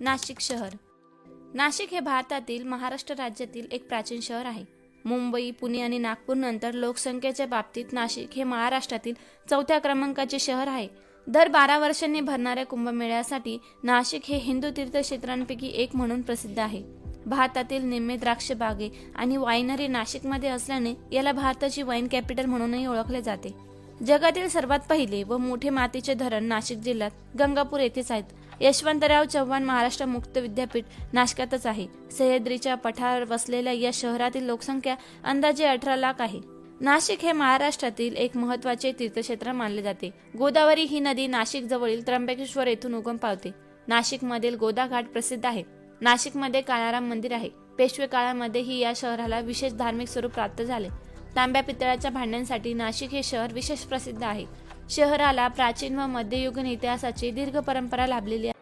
नाशिक शहर. नाशिक हे भारतातील महाराष्ट्र राज्यातील एक प्राचीन शहर आहे. मुंबई पुणे आणि नागपूर नंतर लोकसंख्येच्या बाबतीत नाशिक हे महाराष्ट्रातील चौथ्या क्रमांकाचे शहर आहे. दर बारा वर्षांनी भरणाऱ्या कुंभमेळ्यासाठी नाशिक हे हिंदू तीर्थक्षेत्रांपैकी एक म्हणून प्रसिद्ध आहे. भारतातील निम्मे द्राक्ष बागे आणि वाईनरी नाशिकमध्ये असल्याने याला भारताची वाईन कॅपिटल म्हणूनही ओळखले जाते. जगातील सर्वात पहिले व मोठे मातीचे धरण नाशिक जिल्ह्यात गंगापूर येथेच आहेत. यशवंतराव चव्हाण महाराष्ट्र मुक्त विद्यापीठ नाशकातच आहे. सह्याद्रीच्या पठार वसलेल्या या शहरातील लोकसंख्या अंदाजे अठरा लाख आहे. नाशिक हे महाराष्ट्रातील एक महत्त्वाचे तीर्थक्षेत्र मानले जाते. गोदावरी ही नदी नाशिक जवळील त्र्यंबकेश्वर येथून उगम पावते. नाशिकमधील गोदा घाट प्रसिद्ध आहे. नाशिकमध्ये काळाराम मंदिर आहे. पेशवे काळामध्येही या शहराला विशेष धार्मिक स्वरूप प्राप्त झाले. तांब्या पितळाच्या भांड्यांसाठी नाशिक हे शहर विशेष प्रसिद्ध आहे. शहराला प्राचीन व मध्ययुगीन इतिहासाची दीर्घ परंपरा लाभलेली आहे